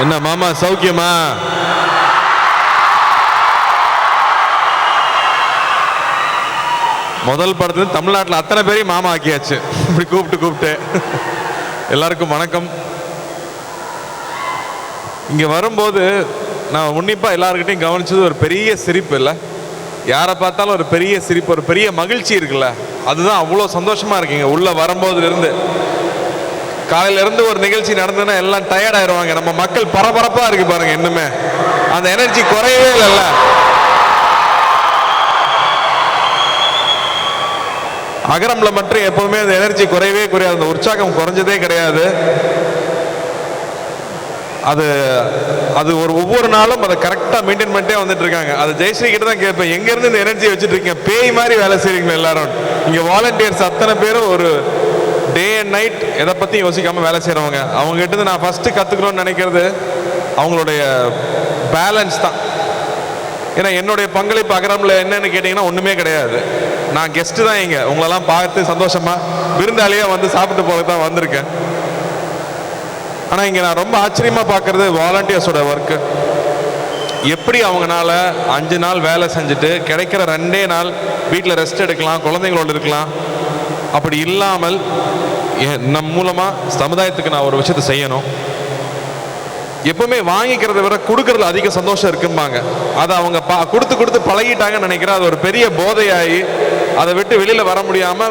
என்ன மாமா சௌக்கியமா? முதல் படத்துல தமிழ்நாட்டில் அத்தனை பேரையும் மாமா ஆக்கியாச்சு. இப்படி கூப்பிட்டு கூப்பிட்டு. எல்லாருக்கும் வணக்கம். இங்கே வரும்போது நான் உன்னிப்பாக எல்லாருக்கிட்டையும் கவனிச்சது ஒரு பெரிய சிரிப்பு இல்லை? யாரை பார்த்தாலும் ஒரு பெரிய சிரிப்பு ஒரு பெரிய மகிழ்ச்சி இருக்குல்ல? அதுதான் அவ்வளோ சந்தோஷமா உள்ளே உள்ள இருந்து. காலையிலேருந்து காலையில இருந்து ஒரு நிகழ்ச்சி நடந்ததுன்னா எல்லாம் டயர்ட் ஆயிடுவாங்க நம்ம மக்கள் பரபரப்பாக இருக்கு பாருங்க இன்னுமே. அந்த எனர்ஜி குறையவே இல்லைல்ல. அகரம்ல மட்டும் எப்பவுமே அந்த எனர்ஜி குறையவே குறையாது. அந்த உற்சாகம் குறைஞ்சதே கிடையாது. அது அது ஒரு ஒவ்வொரு நாளும் அதை கரெக்டாக மெயின்டைன் பண்ணிட்டே வந்துட்டு இருக்காங்க. அது ஜெயஸ்ரீ கிட்ட தான் கேட்பேன். எங்கேருந்து இந்த எனர்ஜி வச்சுட்டு இருக்கீங்க? பேய் மாதிரி வேலை செய்கிறீங்களா எல்லாரும்? இங்கே வாலண்டியர்ஸ் அத்தனை பேரும் ஒரு டே அண்ட் நைட் எதை பற்றி யோசிக்காமல் வேலை செய்கிறவங்க அவங்க கிட்ட நான் ஃபஸ்ட்டு கற்றுக்கணும்னு நினைக்கிறது அவங்களுடைய பேலன்ஸ் தான். ஏன்னா என்னுடைய பங்களிப்பு அகரமில் என்னென்னு கேட்டிங்கன்னா ஒன்றுமே கிடையாது. நான் கெஸ்ட்டு தான் இங்கே. உங்களெல்லாம் பார்த்து சந்தோஷமாக விருந்தாளியாக வந்து சாப்பிட்டு போக தான் வந்திருக்கேன். ஆனால் இங்கே நான் ரொம்ப ஆச்சரியமாக பார்க்கறது வாலண்டியர்ஸோட ஒர்க்கு எப்படி அவங்கனால அஞ்சு நாள் வேலை செஞ்சுட்டு கிடைக்கிற ரெண்டே நாள் வீட்டில் ரெஸ்ட் எடுக்கலாம் குழந்தைங்களோடு இருக்கலாம் அப்படி இல்லாமல் நம் மூலமா சமுதாயத்துக்கு நான் ஒரு விஷயத்தை செய்யணும். எப்பவுமே வாங்கிக்கிறத விட கொடுக்கறதுல அதிக சந்தோஷம் இருக்கும்பாங்க. அதை அவங்க பா கொடுத்து கொடுத்து பழகிட்டாங்கன்னு நினைக்கிறேன். அது ஒரு பெரிய போதையாகி அதை விட்டு வெளியில வர முடியாம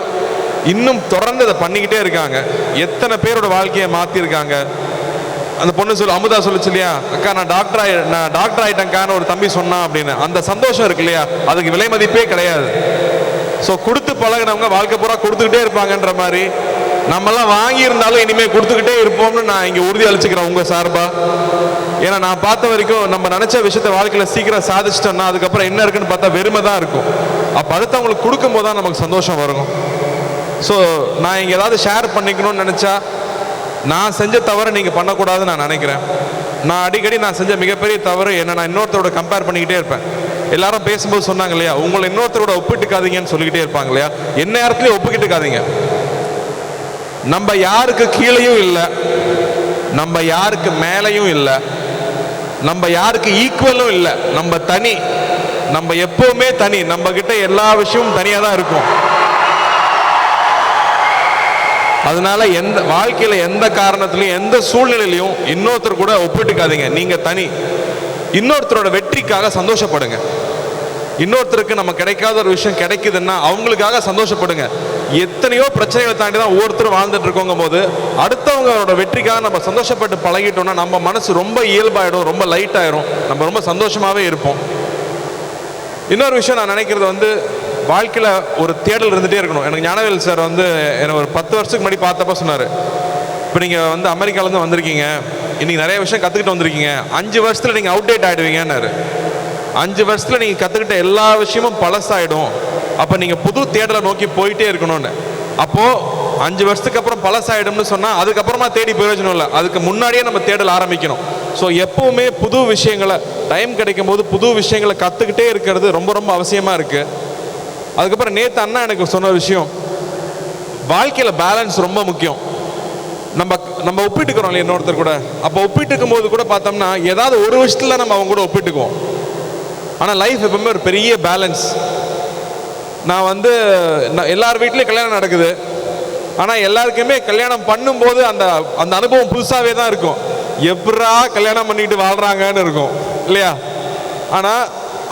இன்னும் தொடர்ந்து அதை பண்ணிக்கிட்டே இருக்காங்க. எத்தனை பேரோட வாழ்க்கையை மாத்திருக்காங்க. அந்த பொண்ணு சொல்லு அமுதா சொல்லுச்சு இல்லையா? அக்கா நான் டாக்டர் ஆயி நான் டாக்டர் ஆயிட்டேங்கான்னு ஒரு தம்பி சொன்னான் அப்படின்னு. அந்த சந்தோஷம் இருக்கு இல்லையா? அதுக்கு விலை மதிப்பே கிடையாது. ஸோ கொடுத்து பழகினவங்க வாழ்க்கை பூரா கொடுத்துக்கிட்டே இருப்பாங்கன்ற மாதிரி. நம்மெல்லாம் வாங்கியிருந்தாலும் இனிமேல் கொடுத்துக்கிட்டே இருப்போம்னு நான் இங்கே உறுதி அளிச்சுக்கிறேன் உங்கள் சார்பாக ஏன்னா நான் பார்த்த வரைக்கும் நம்ம நினச்ச விஷயத்த வாழ்க்கையில் சீக்கிரம் சாதிச்சிட்டோம்னா அதுக்கப்புறம் என்ன இருக்குன்னு பார்த்தா வெறுமை தான் இருக்கும். அப்போ அடுத்தவங்களுக்கு கொடுக்கும்போது தான் நமக்கு சந்தோஷம் வரும். ஸோ நான் இங்கே ஏதாவது ஷேர் பண்ணிக்கணும்னு நினச்சா நான் செஞ்ச தவறை நீங்கள் பண்ணக்கூடாதுன்னு நான் நினைக்கிறேன். நான் அடிக்கடி நான் செஞ்ச மிகப்பெரிய தவறு என்ன நான் இன்னொருத்தரோட கம்பேர் பண்ணிக்கிட்டே இருப்பேன். எல்லாரும் பேசும்போது சொன்னாங்க இல்லையா? உங்களை இன்னொருத்தரோட ஒப்பிட்டுக்காதீங்கன்னு சொல்லிக்கிட்டே இருப்பாங்க இல்லையா? என்ன நேரத்துலையும் ஒப்பிக்கிட்டுக்காதீங்க. நம்ம யாருக்கு கீழேயும் இல்லை நம்ம யாருக்கு மேலேயும் இல்லை நம்ம யாருக்கு ஈக்குவலும் இல்லை நம்ம தனி நம்ம எப்பவுமே தனி நம்ம கிட்ட எல்லா விஷயமும் தனியா தான் இருக்கும். அதனால எந்த வாழ்க்கையில எந்த காரணத்திலையும் எந்த சூழ்நிலையிலையும் இன்னொருத்தர் கூட ஒப்பிட்டுக்காதீங்க. நீங்க தனி. இன்னொருத்தரோட வெற்றிக்காக சந்தோஷப்படுங்க. இன்னொருத்தருக்கு நம்ம கிடைக்காத ஒரு விஷயம் கிடைக்குதுன்னா அவங்களுக்காக சந்தோஷப்படுங்க. எத்தனையோ பிரச்சனைகளை தாண்டி தான் ஒவ்வொருத்தரும் வாழ்ந்துட்டு இருக்கோங்க போது அடுத்தவங்களோட வெற்றிக்காக நம்ம சந்தோஷப்பட்டு பழகிட்டோம்னா நம்ம மனசு ரொம்ப இயல்பாயிடும் ரொம்ப லைட் ஆயிரும். நம்ம ரொம்ப சந்தோஷமாவே இருப்போம். இன்னொரு விஷயம் நான் நினைக்கிறது வந்து வாழ்க்கையில் ஒரு தேடல் இருந்துகிட்டே இருக்கணும். எனக்கு ஞானவேல் சார் வந்து என்னை ஒரு பத்து வருஷத்துக்கு முன்னாடி பார்த்தப்ப சொன்னார். இப்போ நீங்கள் வந்து அமெரிக்காவிலேருந்து வந்திருக்கீங்க. இன்னைக்கு நிறைய விஷயம் கற்றுக்கிட்டு வந்திருக்கீங்க. அஞ்சு வருஷத்தில் நீங்கள் அவுடேட் ஆகிடுவீங்கன்னாரு அஞ்சு வருஷத்தில் நீங்கள் கற்றுக்கிட்ட எல்லா விஷயமும் பழசாயிடும். அப்போ நீங்கள் புது தேடலை நோக்கி போயிட்டே இருக்கணும்னு. அப்போது அஞ்சு வருஷத்துக்கு அப்புறம் பழசாயிடும்னு சொன்னால் அதுக்கப்புறமா தேடி பிரயோஜனம் இல்லை. அதுக்கு முன்னாடியே நம்ம தேடல் ஆரம்பிக்கணும். ஸோ எப்பவுமே புது விஷயங்களை டைம் கிடைக்கும் போது புது விஷயங்களை கற்றுக்கிட்டே இருக்கிறது ரொம்ப ரொம்ப அவசியமாக இருக்குது அதுக்கப்புறம் நேற்று அண்ணா எனக்கு சொன்ன விஷயம் வாழ்க்கையில் பேலன்ஸ் ரொம்ப முக்கியம். நம்ம நம்ம ஒப்பிட்டுக்கிறோம் இல்லையா இன்னொருத்தர் கூட. அப்போ ஒப்பிட்டுக்கும் போது கூட பார்த்தோம்னா ஏதாவது ஒரு விஷயத்தில் நம்ம அவங்க கூட ஒப்பிட்டுக்குவோம். ஆனால் லைஃப் எப்பவுமே ஒரு பெரிய பேலன்ஸ் நான் வந்து நான் எல்லார் வீட்லேயும் கல்யாணம் நடக்குது. ஆனால் எல்லாருக்குமே கல்யாணம் பண்ணும்போது அந்த அந்த அனுபவம் புதுசாகவே தான் இருக்கும். எப்படா கல்யாணம் பண்ணிட்டு வாழ்கிறாங்கன்னு இருக்கும். இல்லையா? ஆனால்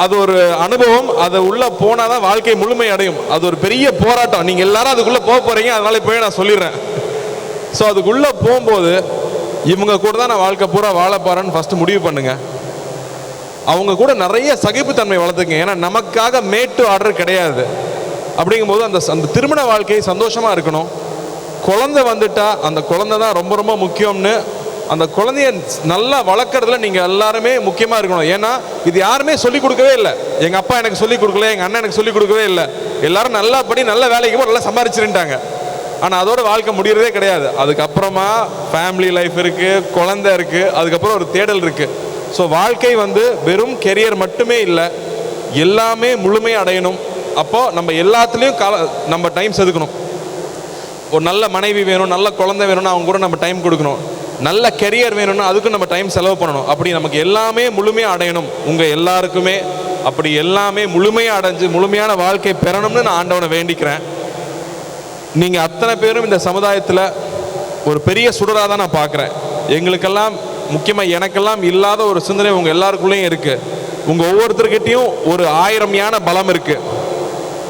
அது ஒரு அனுபவம். அதை உள்ளே போனால் தான் வாழ்க்கை முழுமை அடையும். அது ஒரு பெரிய போராட்டம். நீங்கள் எல்லாரும் அதுக்குள்ளே போக போகிறீங்க அதனால இப்போவே நான் சொல்லிடுறேன். ஸோ அதுக்குள்ளே போகும்போது இவங்க கூட தான் நான் வாழ்க்கை பூரா வாழ போகிறேன்னு ஃபஸ்ட்டு முடிவு பண்ணுங்க. அவங்க கூட நிறைய சகிப்புத்தன்மை வளர்த்துங்க. ஏன்னா நமக்காக மேட்டு ஆர்டர் கிடையாது. அப்படிங்கும்போது அந்த அந்த திருமண வாழ்க்கை சந்தோஷமாக இருக்கணும். குழந்தை வந்துட்டா அந்த குழந்தை தான் ரொம்ப ரொம்ப முக்கியம்னு அந்த குழந்தைய நல்லா வளர்க்குறதுல நீங்கள் எல்லாருமே முக்கியமாக இருக்கணும். ஏன்னா இது யாருமே சொல்லிக் கொடுக்கவே இல்லை. எங்கள் அப்பா எனக்கு சொல்லிக் கொடுக்கல எங்கள் அண்ணன் எனக்கு சொல்லிக் கொடுக்கவே இல்லை. எல்லாரும் நல்லா படி நல்ல வேலைக்கு போய் நல்லா சம்பாரிச்சிருந்தாங்க ஆனால் அதோட வாழ்க்கை முடியறதே கிடையாது. அதுக்கப்புறமா ஃபேமிலி லைஃப் இருக்குது குழந்தை இருக்குது அதுக்கப்புறம் ஒரு தேடல் இருக்குது ஸோ வாழ்க்கை வந்து வெறும் கெரியர் மட்டுமே இல்லை எல்லாமே முழுமை அடையணும். அப்போது நம்ம எல்லாத்துலேயும் கால நம்ம டைம் செதுக்கணும். ஒரு நல்ல மனைவி வேணும் நல்ல குழந்தை வேணும்னா அவங்க கூட நம்ம டைம் கொடுக்கணும். நல்ல கெரியர் வேணும்னா அதுக்கும் நம்ம டைம் செலவு பண்ணணும். அப்படி நமக்கு எல்லாமே முழுமையாக அடையணும். உங்கள் எல்லாருக்குமே அப்படி எல்லாமே முழுமையாக அடைஞ்சு முழுமையான வாழ்க்கை பெறணும்னு நான் ஆண்டவனை வேண்டிக்கிறேன். நீங்கள் அத்தனை பேரும் இந்த சமுதாயத்தில் ஒரு பெரிய சுடராக தான் நான் பார்க்குறேன். எங்களுக்கெல்லாம் முக்கியமாக எனக்கெல்லாம் இல்லாத ஒரு சிந்தனை உங்கள் எல்லாருக்குள்ளேயும் இருக்குது உங்கள் ஒவ்வொருத்தர்கிட்டையும் ஒரு ஆயிரம் யானை பலம் இருக்குது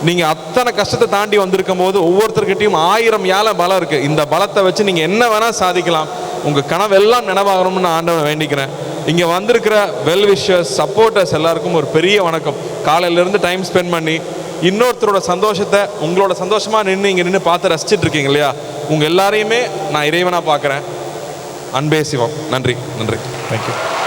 நீங்கள் அத்தனை கஷ்டத்தை தாண்டி வந்திருக்கும் போது ஒவ்வொருத்தர்கிட்டையும் ஆயிரம் யானை பலம் இருக்குது இந்த பலத்தை வச்சு நீங்கள் என்ன வேணால் சாதிக்கலாம். உங்கள் கனவெல்லாம் நினைவாகணும்னு நான் ஆண்டவனை வேண்டிக்கிறேன். இங்கே வந்திருக்கிற வெல் விஷர்ஸ் சப்போர்ட்டர்ஸ் எல்லாருக்கும் ஒரு பெரிய வணக்கம். காலையிலேருந்து டைம் ஸ்பெண்ட் பண்ணி இன்னொருத்தரோட சந்தோஷத்தை உங்களோட சந்தோஷமாக நின்று இங்கே நின்று பார்த்து ரசிச்சிட்டு இருக்கீங்க இல்லையா? உங்கள் எல்லாரையுமே நான் இறைவனாக பார்க்குறேன். அன்பே சிவம். நன்றி. நன்றி. தேங்க்யூ